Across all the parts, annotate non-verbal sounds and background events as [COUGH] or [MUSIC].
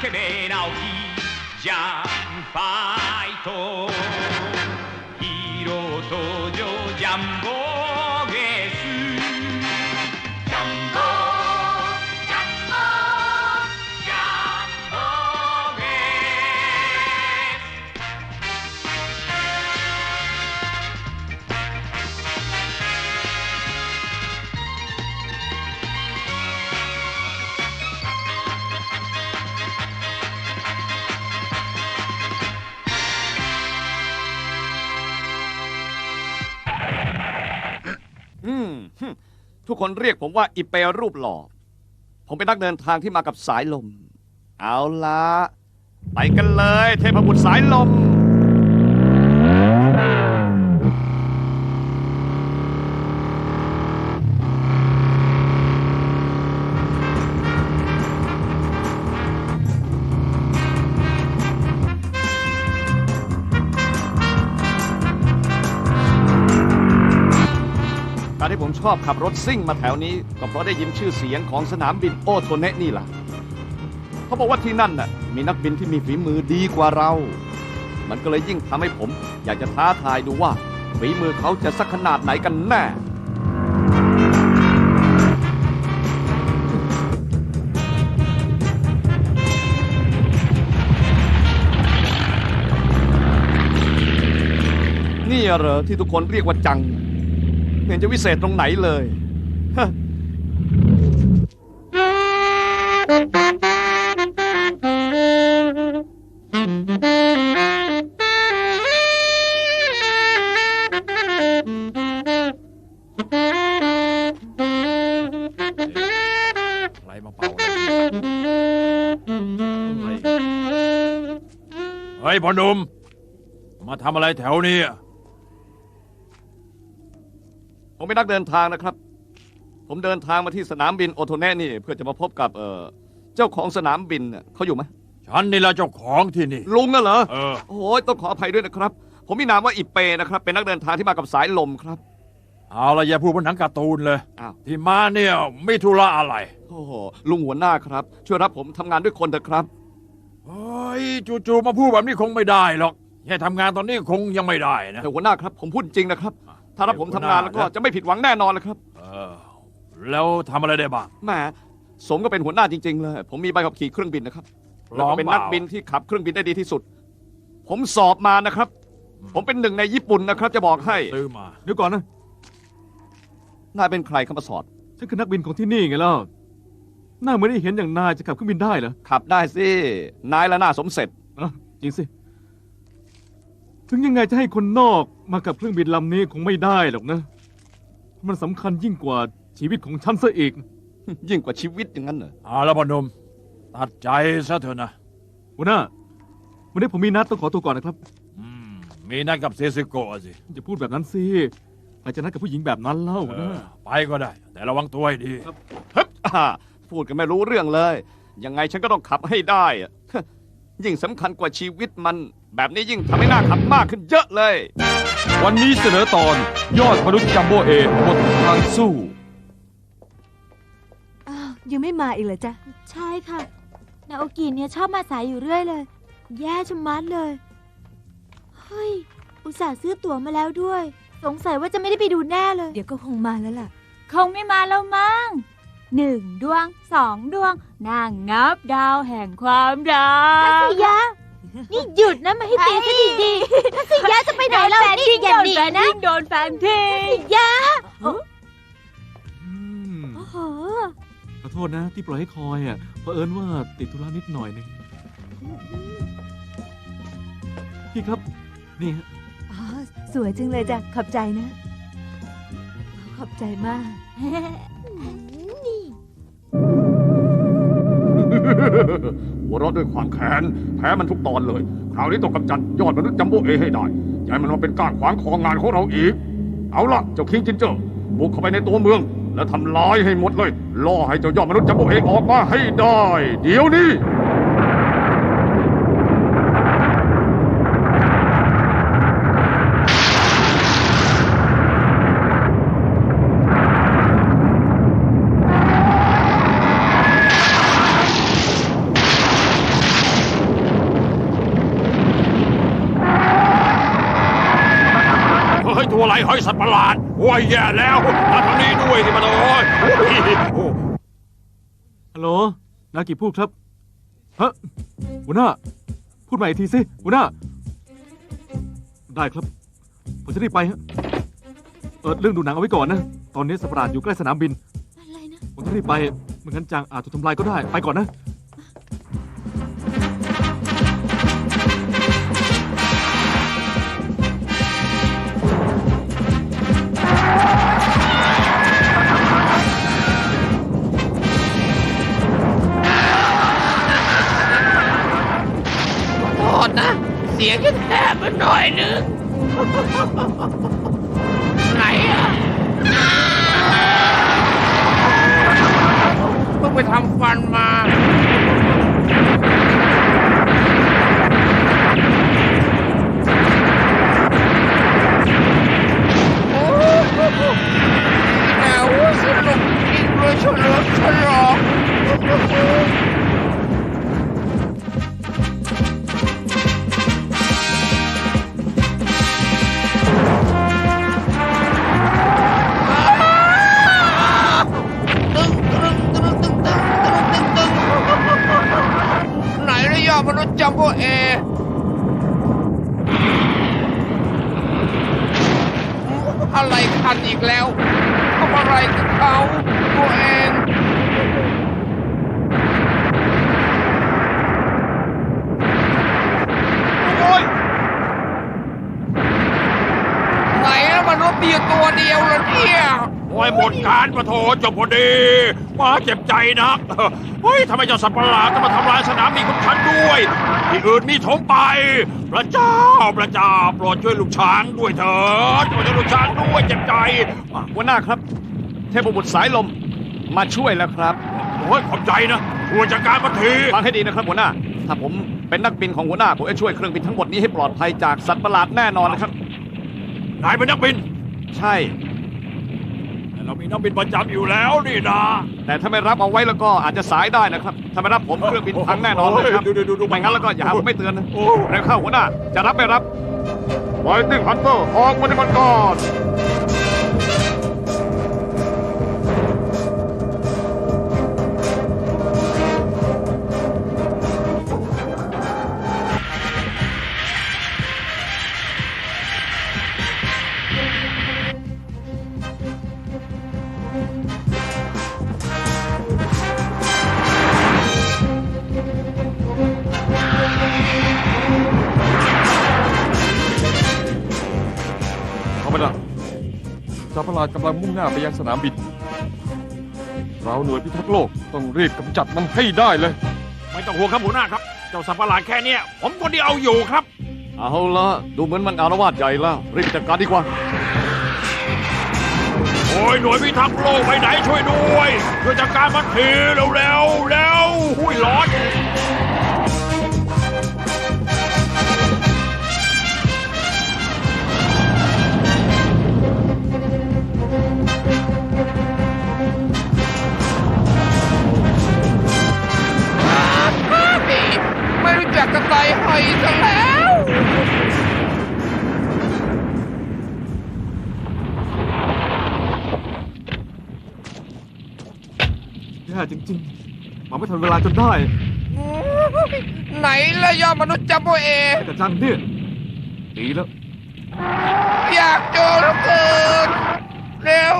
ゲス叫べ直樹ジャンファイト。ヒーロー登場ジャンボ อืมฮึ่มทุกคนเรียกผมว่าอิเปรูปหล่อ ผมเป็นนักเดินทางที่มากับสายลม เอาละไปกันเลย เทพบุตรสายลม อบขับรถซิ่งมาแถวนี้ ก็เพราะได้ยินชื่อเสียงของสนามบินโอโทเนะนี่แหละเขาบอกว่าที่นั่นน่ะมีนักบินที่มีฝีมือดีกว่าเรา มันก็เลยยิ่งทำให้ผม อยากจะท้าทายดูว่าฝีมือเขาจะสักขนาดไหนกันแน่นี่เหรอที่ทุกคนเรียกว่าจัง เห็นจะวิเศษตรงไหนเลยฮะอะไรมาเป่าอะไรเฮ้ยพอหนุ่มมาทำอะไรแถวนี้อะ ผมเป็นนักเดินทางนะครับ ผมเดินทางมาที่สนามบินโอโทเนะนี่ เพื่อจะมาพบกับเออเจ้าของสนามบินน่ะเขาอยู่ไหมฉันนี่ละเจ้าของที่นี่ ลุงน่ะเหรอเออ โอ้ยต้องขออภัยด้วยนะครับ ผมมีนามว่าอิเปนะครับ เป็นนักเดินทางที่มากับสายลมครับ เอาละอย่าพูดบนหนังการ์ตูนเลย อ้าว ที่มาเนี่ยไม่ธุระอะไร โอ้โหลุงหัวหน้าครับ ช่วยรับผมทำงานด้วยคนเถอะครับ เฮ้ยจู่ๆมาพูดแบบนี้คงไม่ได้หรอกแค่ทำงานตอนนี้คงยังไม่ได้นะ แต่หัวหน้าครับ ผมพูดจริงนะครับ ถ้ารับผมทำงานแล้วก็หัวหน้าจะไม่ผิดหวังแน่นอนเลยครับ เออแล้วทำอะไรได้บ้าง แหมสมก็เป็นหัวหน้าจริงๆเลย ผมมีใบขับขี่เครื่องบินนะครับพร้แล้วอมก็เป็นนักเปล่าบินที่ขับเครื่องบินได้ดีที่สุด ผมสอบมานะครับ ผมเป็นหนึ่งในญี่ปุ่นนะครับ จะบอกให้ซื้อมา เดี๋ยวก่อนนะ นายเป็นใครเข้ามาสอดฉันคือนักบินของที่นี่ไงล่ะหน้าเหมือนได้เห็นอย่างนายจะขับเครื่องบินได้เหรอขับได้สินายละหน้าสมเสร็จอะจริงสิ ถึงยังไงจะให้คนนอกมากับเครื่องบินลำนี้คงไม่ได้หรอกนะ มันสำคัญยิ่งกว่าชีวิตของฉันซะอีก ยิ่งกว่าชีวิตอย่างนั้นเหรอเอาละพ่อหนุ่มตัดใจซะเถอะนะหัวหน้า วันนี้ผมมีนัดต้องขอตัวก่อนนะครับ อืมมีนัดกับเซซิโกะสิอย่าพูดแบบนั้นสิใครจะนัดกับผู้หญิงแบบนั้นเล่าหัวเอหน้า อไปก็ได้ แต่ระวังตัวให้ดี ฮึบอ่าพูดกันไม่รู้เรื่องเลย ยังไงฉันก็ต้องขับให้ได้อะ ยิ่งสำคัญกว่าชีวิตมัน แบบนี้ยิ่งทำให้หน้าขับมากขึ้นเยอะเลย วันนี้เสนอตอนยอดมนุษย์จัมโบเอบททางสู้ อ้าวยังไม่มาอีกเหรอจ๊ะ ใช่ค่ะ นาโอกิเนี่ยชอบมาสายอยู่เรื่อยเลย แย่ชะมัดเลย เฮ้ย อุตส่าห์ซื้อตั๋วมาแล้วด้วย สงสัยว่าจะไม่ได้ไปดูแน่เลย เดี๋ยวก็คงมาแล้วล่ะ คงไม่มาแล้วมั้ง หนึ่งดวงสองดวงนางนับดาวแห่งความรักทัศยะ นี่หยุดนะมาให้ตีซะดีๆทัศยะจะไปไหนแล้วนี่อย่าหนีนะโดนแฟนทียะอืมโอ้โหขอโทษนะ ที่ปล่อยให้คอยอะเพราะเอิญว่าติดธุระนิดหน่อยหนึงพี่ครับ นี่ฮะอ๋อสวยจังเลยจ้ะ ขอบใจนะ ขอบใจมาก หัวเราะด้วยความแค้นแพ้มันทุกตอนเลย คราวนี้ต้องกำจัดยอดมนุษย์จัมโบเอให้ได้อย่าให้มันมาเป็นก้างขวางของงานของเราอีก เอาล่ะ เจ้าคิงจินเจอร์บุกเข้าไปในตัวเมือง แล้วทำลายให้หมดเลยล่อให้เจ้ายอดมนุษย์จัมโบเอออกมาให้ได้ เดี๋ยวนี้ อะไรเฮ้ยสัตว์ประหลาดโอ้ยแย่แล้วมาทางนี้ด้วยสิมาโอ้ยโอ้ยโอ้ฮัลโหลนากิพูดครับฮะหัวหน้า พูดใหม่อีกทีสิหัวหน้า ได้ครับ ผมจะรีบไปฮะเออเรื่องดูหนังเอาไว้ก่อนนะ ตอนนี้สัตว์ประหลาดอยู่ใกล้สนามบิน อะไรนะ ผมต้องรีบไปไม่งั้นจางอาจถูกทำลายก็ได้ไปก่อนนะ เสียงฉันแหบไปหน่อยนึง อะไรคันอีกแล้วทำอะไรกับเขาตัวเองโอ้ยไหนอะมนุษย์มีอยู่ตัวเดียวเหรอเนี่ย โอ้ยหมดการประโถจบพอดี มาเจ็บใจนักเฮ้ยทำไมเจ้าสัตว์ประหลาดต้องมาทำลายสนามบินของฉันด้วย ที่อื่นมีถมไป พระเจ้าพระเจ้าโปรดช่วยลูกช้างด้วยเถิดโปรดช่วยลูกช้างด้วยเจ็บใจอะหัวหน้าครับ เทพบุตรสายลมมาช่วยแล้วครับโอ้ยขอบใจนะช่วยจัดการมาทีฟังให้ดีนะครับหัวหน้า ถ้าผมเป็นนักบินของหัวหน้าผมจะช่วยเครื่องบินทั้งหมดนี้ให้ปลอดภัยจากสัตว์ประหลาดแน่นอนนะครับนายเป็นนักบิน ใช่แต่ เรามีนักบินประจำอยู่แล้วนี่นะแต่ถ้าไม่รับเอาไว้แล้วก็อาจจะสายได้นะครับ ถ้าไม่รับผมเครื่องบินพังแน่นอนเลยครับดูดูดูดูไม่งั้นแล้วก็อย่าหาผมไม่เตือนนะโอ้เร็วเข้าหัวหน้า จะรับไม่รับไวติ้งฮันเตอร์ออกปฏิบัติการ ลาดกำลังมุ่งหน้าไปยังสนามบิน เราหน่วยพิทักษ์โลกต้องรีบกำจัดมันให้ได้เลย ไม่ต้องห่วงครับหัวหน้าครับ เจ้าสัตว์ประหลาดแค่เนี้ยผมคนเดียวเอาอยู่ครับ เอาละดูเหมือนมันอารวาสใหญ่แล้วรีบจัดการดีกว่า โอ้ยหน่วยพิทักษ์โลกไปไหนช่วยด้วยช่วยจัดการมันทีเร็วเร็วเร็วหุ้ยร้อน ไม่รู้จักกระต่ายหอยซะแล้วแย่จริงๆมาไม่ทันเวลาจนได้ ไหนละยอดมนุษย์จัมโบเอแต่จังเนี่ยดีแล้ว อยากเจอเหลือเกินเร็ว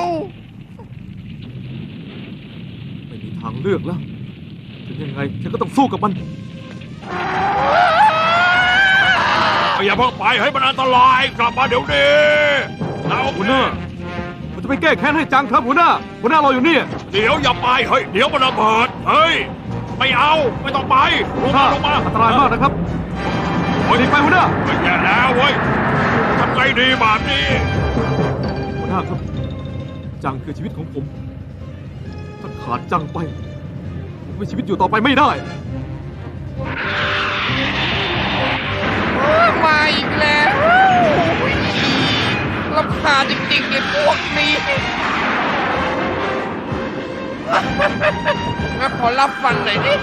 ไม่มีทางเลือกแล้ว ถึงยังไงฉันก็ต้องสู้กับมัน อย่าเพิ่งไปให้มันอันตรายกลับมาเดี๋ยวนี้เอาหัวหน้าผมจะไปแก้แค้นให้จังครับหัวหน้าหัวหน้ารออยู่นี่เดี๋ยวอย่าไปเฮ้ยเดี๋ยวมันระเบิดเฮ้ยไม่เอาไม่ต้องไปลงถ้ามาลงมาอันตรายมากนะครับโอ้ยรีบไปหัวหน้าไม่แย่แล้วเว้ยทำไงดีแบบนี้หัวหน้าครับ จังคือชีวิตของผมถ้าขาดจังไปผมมีชีวิตอยู่ต่อไปไม่ได้ มาอีกแล้วลำคาญจริงๆไอ้พวกนี้งั้นขอรับฟันหน่อยดิ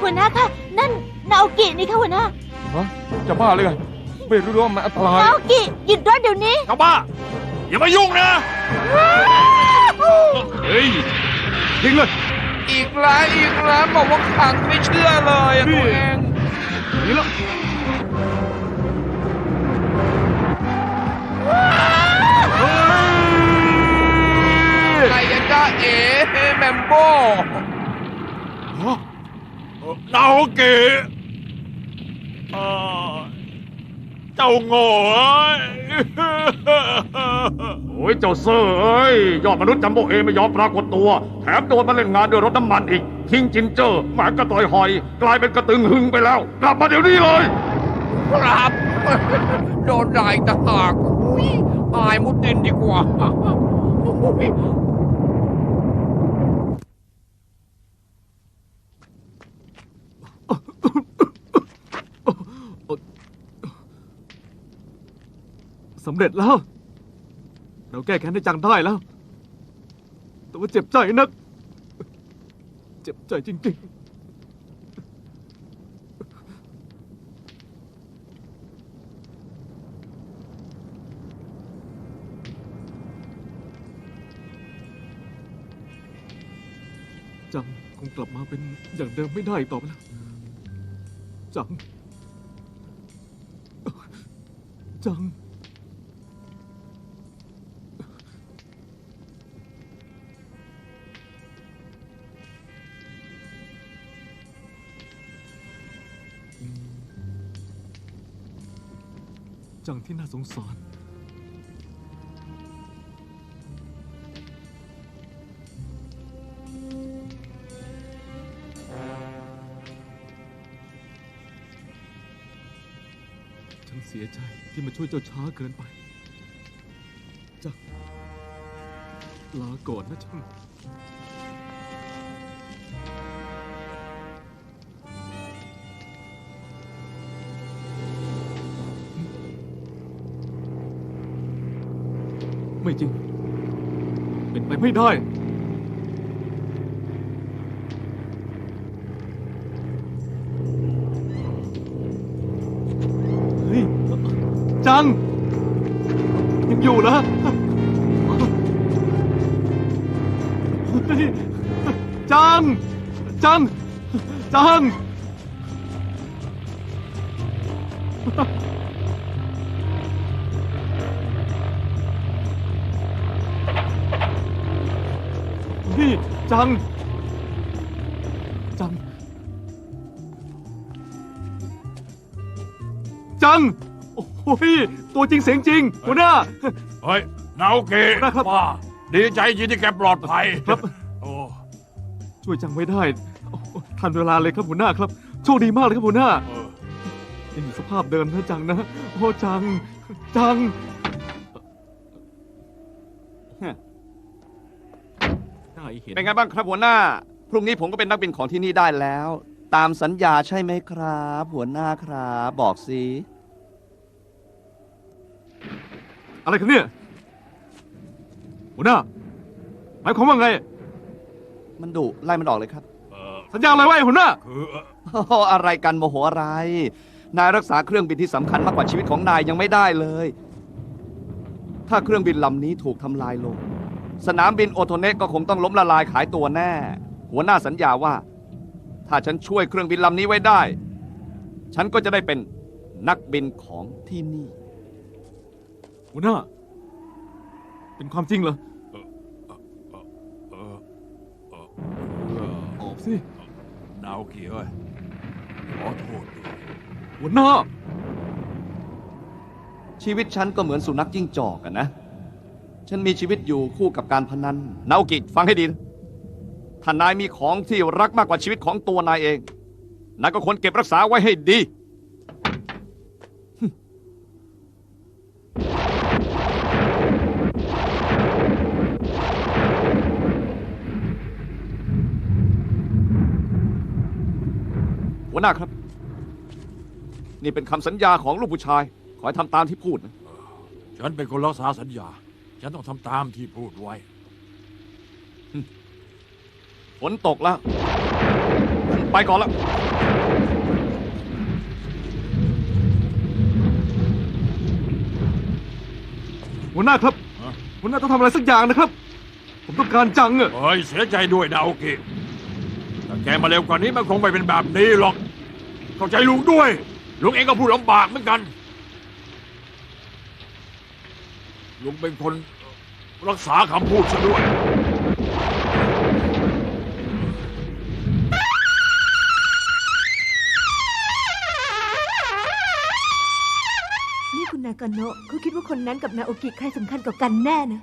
หัวหน้าค่ะนั่นนาโอกินี่ค่ะหัวหน้าฮะจะบ้าเลยไงไม่รู้ว่ามันอันตรายนาโอกิหยุดรถเดี๋ยวนี้เจ้าบ้า อย่ามายุ่งนะ เฮ้ยทิ้งเลย อีกแล้วอีกแล้วบอกว่าขังไม่เชื่อเลยอะตัวเองนี่แล้วใครจะจ้าเอ๋แมมโบนาโอเกะ เจ้าโง่เอ้ยโอ้ยเจ้าเซอร์เอ้ยยอดมนุษย์จัมโบเอไม่ยอมปรากฏตัว แถมโดนมาเล่นงานด้วยรถน้ำมันอีก ทิ้งจินเจอร์หมากระต่อยหอย กลายเป็นกระตึงหึงไปแล้ว กลับมาเดี๋ยวนี้เลย ครับ โดนด่าอีกต่างหากอุ๊ยอายมุดดินดีกว่า สำเร็จแล้ว เราแก้แค้นได้จังได้แล้ว แต่ว่าเจ็บใจนัก เจ็บใจจริง ๆจังคงกลับมาเป็นอย่างเดิมไม่ได้ต่อไปแล้ว จัง จัง จังที่น่าสงสาร ฉันเสียใจที่มาช่วยเจ้าช้าเกินไปจังลาก่อนนะจัง จริง เป็นไปไม่ได้ เฮ้ย จัง ยังอยู่นะเฮ้ยจัง จัง จัง นี่จัง จัง จัง โอ้ยตัวจริงเสียงจริง หัวหน้า เฮ้ยนาโอเกะนะครับ ว่าดีใจจริงที่แกปลอดภัยครับ โอ้ช่วยจังไว้ได้โอ้ทันเวลาเลยครับหัวหน้าครับ โชคดีมากเลยครับหัวหน้าเออ ยังอยู่สภาพเดิมนะจังนะ โอ้จัง จัง น่าเห็นเป็นไงบ้างครับหัวหน้า พรุ่งนี้ผมก็เป็นนักบินของที่นี่ได้แล้ว ตามสัญญาใช่ไหมครับ หัวหน้าครับ บอกสิ อะไรกันเนี่ยหัวหน้าหมายความว่าไงมันดุไล่มันออกเลยครับ เออสัญญาอะไรไว้หัวหน้าคือเอ่อโอ้โหอะไรกันโมโหอะไร นายรักษาเครื่องบินที่สำคัญมากกว่าชีวิตของนายยังไม่ได้เลย ถ้าเครื่องบินลำนี้ถูกทำลายลง สนามบินโอโทเนะก็คงต้องล้มละลายขายตัวแน่ หัวหน้าสัญญาว่า ถ้าฉันช่วยเครื่องบินลำนี้ไว้ได้ ฉันก็จะได้เป็นนักบินของที่นี่ หัวหน้า เป็นความจริงเหรอเออเออเออออกสินาโอเกะเอ้ยขอโทษด้วยหัวหน้า ชีวิตฉันก็เหมือนสุนัขจิ้งจอกอะนะ ฉันมีชีวิตอยู่คู่กับการพนัน นาโอกิฟังให้ดีนะถ้านายมีของที่รักมากกว่าชีวิตของตัวนายเอง นายก็ควรเก็บรักษาไว้ให้ดี หัวหน้าครับ นี่เป็นคำสัญญาของลูกผู้ชาย ขอให้ทำตามที่พูดนะ ฉันเป็นคนรักษาสัญญา ฉันต้องทำตามที่พูดไว้ ฝนตกแล้ว ไปก่อนแล้ว หัวหน้าครับ ฮะ หัวหน้าต้องทำอะไรสักอย่างนะครับ ผมต้องการจังอะเฮ้ยเสียใจด้วยดาวกิถ้าแกมาเร็วกว่านี้มันคงไม่เป็นแบบนี้หรอก เข้าใจลุงด้วย ลุงเองก็พูดลำบากเหมือนกัน งเป็นคนรักษาคำพูดซะด้วย นี่คุณนากาโนะเขาคิดว่าคนนั้นกับนาโอกิใครสำคัญกว่ากันแน่นะ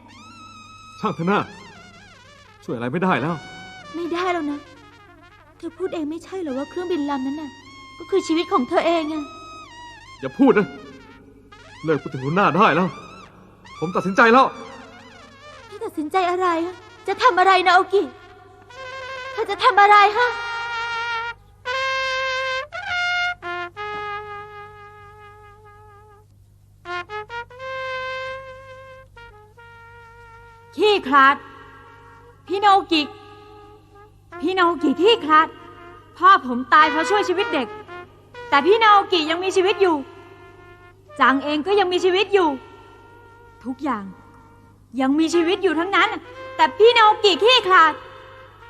ช่างเถอะนะช่วยอะไรไม่ได้แล้ว ไม่ได้แล้วนะ เธอพูดเองไม่ใช่เหรอว่าเครื่องบินลำนั้นน่ะ ก็คือชีวิตของเธอเองอะอย่าพูดนะ เลิกพูดถึงหัวหน้าได้แล้ว ผมตัดสินใจแล้วเธอตัดสินใจอะไรอะจะทำอะไรนะโอกิเธอจะทำอะไรฮะ ขี้คลาด พี่โนกิ พี่โนกิขี้คลาด พ่อผมตายเพราะช่วยชีวิตเด็ก แต่พี่โนกิยังมีชีวิตอยู่ จังเองก็ยังมีชีวิตอยู่ ทุกอย่าง ยังมีชีวิตอยู่ทั้งนั้น แต่พี่โนกิขี้คลาด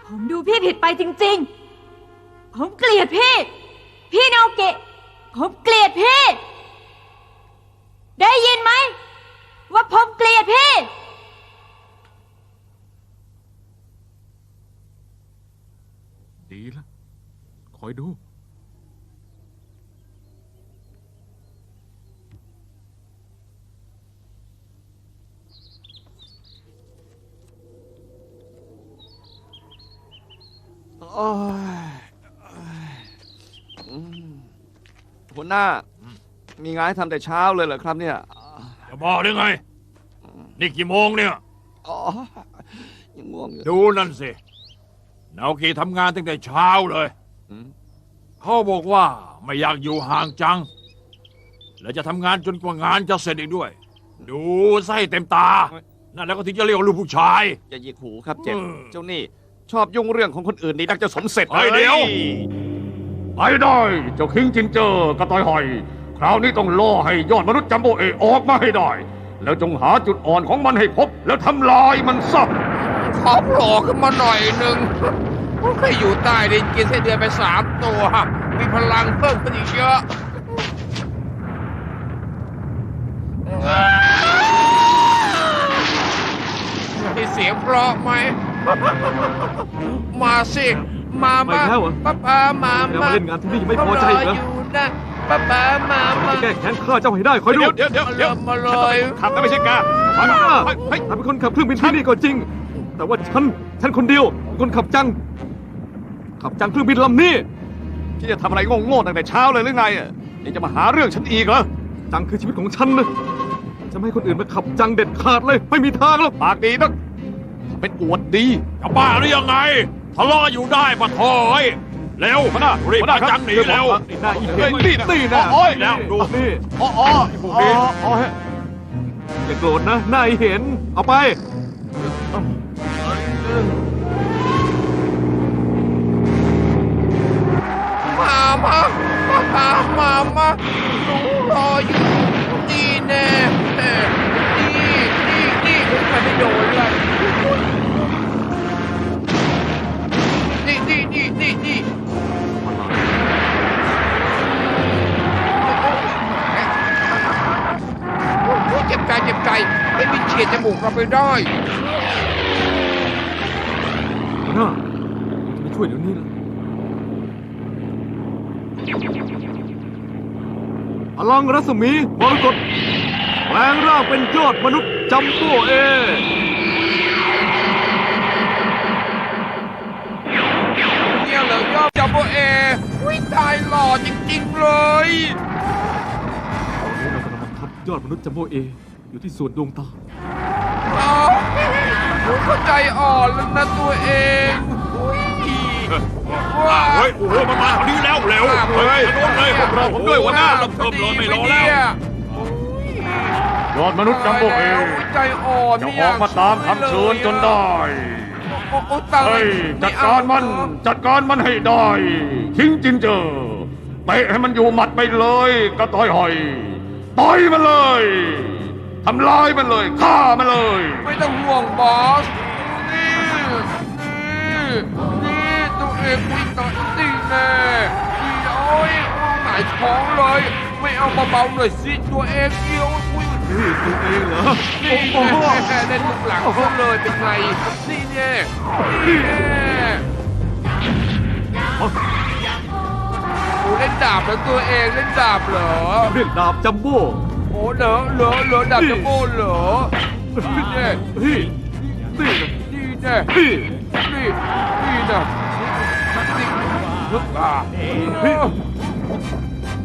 ผมดูพี่ผิดไปจริง ๆ ผมเกลียดพี่ พี่โนกิผมเกลียดพี่ ได้ยินไหม ว่าผมเกลียดพี่ ดีล้วคอยดู โอ้ยอืม หัวหน้า มีงานให้ทำแต่เช้าเลยเหรอครับ เนี่ยจะบอกได้ไง นี่กี่โมงเนี่ย อ๋อยังง่วงอยู่ดูนั่นสินาโอกิทำงานตั้งแต่เช้าเลย อืมเขาบอกว่าไม่อยากอยู่ห่างจัง และจะทำงานจนกว่างานจะเสร็จอีกด้วย ดูไส้เต็มตา นั่นแล้วก็ถึงจะเรียกว่าลูกผู้ชาย อย่าหยิกหูครับเจ็บ เออ เจ้านี่ ชอบยุ่งเรื่องของคนอื่นนี่นักจะสมเสร็จเฮ้ยเดี๋ยว ไปได้เจ้าคิงจินเจอร์กระต่ายหอย คราวนี้ต้องล่อให้ยอดมนุษย์จัมโบเอออกมาให้ได้ แล้วจงหาจุดอ่อนของมันให้พบ แล้วทำลายมันซะขอโผล่ขึ้นมาหน่อยหนึ่งเคยอยู่ใต้ดินกินไส้เดือนไปสามตัว มีพลังเพิ่มขึ้นอีกเยอะมีเสียงเพราะไหม มาสิมาไม่มาแล้วเหรอ ป้าป้ามาแล้วมามาเล่นงานที่นี่ยังไม่พอใจอีกเหรออยู่นะป้าป้ามามาแก้แค้นข้าเจ้าให้ได้คอยดูเดี๋ยวเดี๋ยวเดี๋ยวมาเดี๋ยวเริ่มมาเลยขับนะไม่ใช่แกหัวหน้าเฮ้ยเฮ้ยท่านเป็นคนขับเครื่องบินที่นี่ก็จริง แต่ว่าฉัน ฉันคนเดียวเป็นคนขับจัง ขับจังเครื่องบินลำนี้ ที่จะทำอะไรโง่ๆตั้งแต่เช้าเลยหรือไงอะยังจะมาหาเรื่องฉันอีกเหรอ จังคือชีวิตของฉันนะจะไม่ให้คนอื่นมาขับจังเด็ดขาดเลย ไม่มีทางหรอกปากดีนัก เป็นอวดดีจะบ้าหรือยังไงทะเลาะอยู่ได้ปะโถอยเร็วหัวหน้ารีบหัวหน้ามาครับจังหนีเร็วนี่หน้าอีเห็นเฮ้ยนี่นะนี่นะโอ้ยแล้วดูนี่อ๋ออ๋อพวกนี้อ๋ออ๋อฮะอย่าโกรธนะหน้าอีเห็น เอาไปมามามามามาหนูรออยู่นี่แน่แน่นี่นี่ นี่ใครไม่โดนล่ะนี่นี่นี่นี่นี่โอ้โหเจ็บใจเจ็บใจไม่มีเฉียดจมูกเราไปได้หัวหน้าจะมาช่วยเดี๋ยวนี้นะพลังรัศมีมรกตแปลงร่างเป็นยอดมนุษย์ จัมโบ้เอเนี่ยเหรอยอดจัมโบเออุ้ยตายหล่อจริง ๆ เลยตอนนี้เรากำลังบังคับยอดมนุษย์จัมโบ้เออยู่ที่ส่วนดวงตาเอาหนูเข้าใจอ่อนแล้วนะตัวเองอุ้ยว้า เฮ้ย โอ้โหมันมาทางนี้แล้ว เร็ว เฮ้ยโดนเลยรอผมด้วยหัวหน้าเราเพิ่มรอไม่รอแล้ว ยอดมนุษย์จัมโบเอใจอ่อนจะออกมาตามคำเชิญจนได้โอ้โอ้ตายเฮ้ยจัดการมัน จัดการมันให้ได้คิงจินเจอร์เตะให้มันอยู่หมัดไปเลยกระต่อยหอยต่อยมันเลยทำลายมันเลยฆ่ามันเลย ไม่ต้องห่วงบอสนี่นี่นี่ตัวเองวิ่งต่อนี่แน่นี่โอ้ยหายท้องเลย ไม่เอาเบาๆหน่อยสิตัวเองเดียววิ่ง นี่ตัวเองเหรอ นี่แน่เล่นลูกหลังเขาเลยเป็นไงนี่แน่นี่แน่โอ้เล่นดาบแล้วตัวเองเล่นดาบเหรอ เรียกดาบจัมโบ้โอ้เหรอเหรอเหรอดาบจะโบ้เหรอนี่แน่นี่นี่นะนี่แน่นี่นี่นี่นะนี่ฮึบอ่า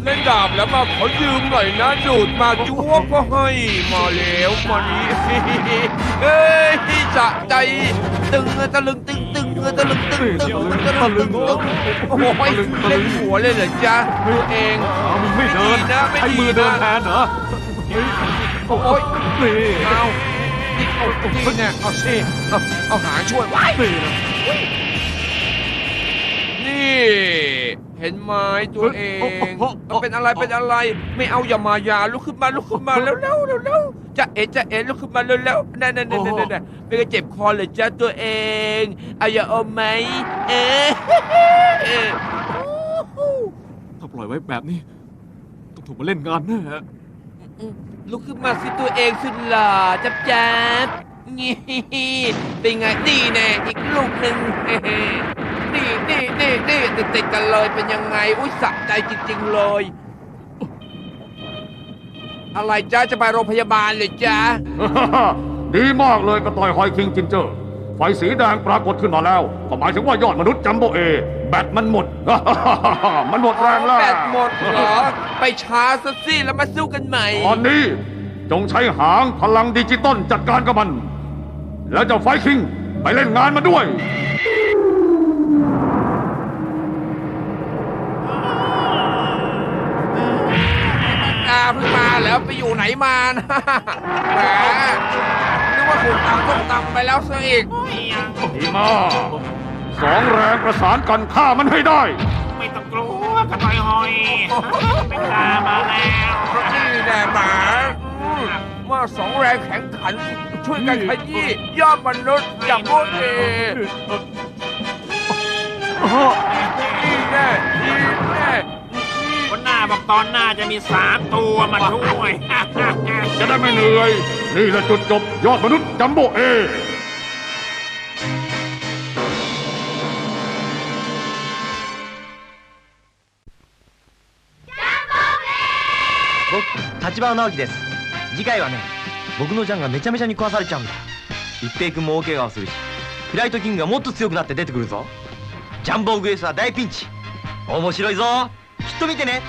เล่นดาบแล้วมาขอยืมหน่อยนะดูดมาจ้วงก็ให้มาแล้วมานี้เฮ้ยจะใจตึงตะลึงตึงตึงตะลึงตึงตึงตะลึงตึงตึงโอ้ยเล่นหัวเลยเหรอจ๊ะตัวเองเอามึงไม่เดินนะไม่ใช้ดีมือเดินนะแทนเหรอโอ้ยนี่เอานี่เอานี่เนี่ยเอาสิเอาเอาหางช่วยไว้นี่นะนี่ เห็นไหมตัวเองมันเป็นอะไรเป็นอะไร ไม่เอาอย่ามายาลุกขึ้นมาลุกขึ้นมาแล้วแล้วแล้วแล้วจะเอ๋จะเอ๋ลุกขึ้นมาแล้วแล้วนั่นนั่นนั่นนั่นนั่นไม่ก็เจ็บคอเลยจ้าตัวเองเอาอย่าเอาไหมเอ๊ะเอ๊ะถ้าปล่อยไว้แบบนี้ต้องถูกมาเล่นงานแน่ลุกขึ้นมาสิตัวเองสุดหล่อจับจับนี่เป็นไงดีแน่อีกลูกหนึ่ง นี่นี่นี่นี่ติดติดๆกันเลยเป็นยังไง อุ้ยสะใจจริง ๆ เลย อะไรจ้าจะไปโรงพยาบาลเลยจ้า ดีมากเลยกระต่ายหอยคิงจินเจอร์ ไฟสีแดงปรากฏขึ้นมาแล้วก็หมายถึงว่ายอดมนุษย์จัมโบเอ แบตมันหมด มันหมดแรงแล้ว แบตหมดเหรอ ไปช้าซะสิแล้วมาสู้กันใหม่ ตอนนี้จงใช้หางพลังดิจิตอลจัดการกับมัน แล้วเจ้าไฟคิงไปเล่นงานมาด้วย เพิ่งมาแล้วไปอยู่ไหนมานะแหมนึกว่าถูกตำต้มตำไปแล้วซะอีก ดีมากสองแรงประสานกันฆ่ามันให้ได้ ไม่ต้องกลัวกระต่ายหอยเป็นตามาแล้วนี่แน่หมาอืมว่าสองแรงแข็งขัน ช่วยกันขยี้ยอดมนุษย์อย่างพวกเอนี่แน่นี่แน่คนหน้า บอกตอนหน้าจะมีสามตัวมาช่วย [LAUGHS] จะได้ไม่เหนื่อย นี่แหละจุดจบยอดมนุษย์จัมโบเอ 僕立花直樹です次回はね僕のジャンがめちゃめちゃに壊されちゃうんだ一平君も大怪我をするしフライトキングがもっと強くなって出てくるぞジャンボーグエースは大ピンチ面白いぞきっと見てね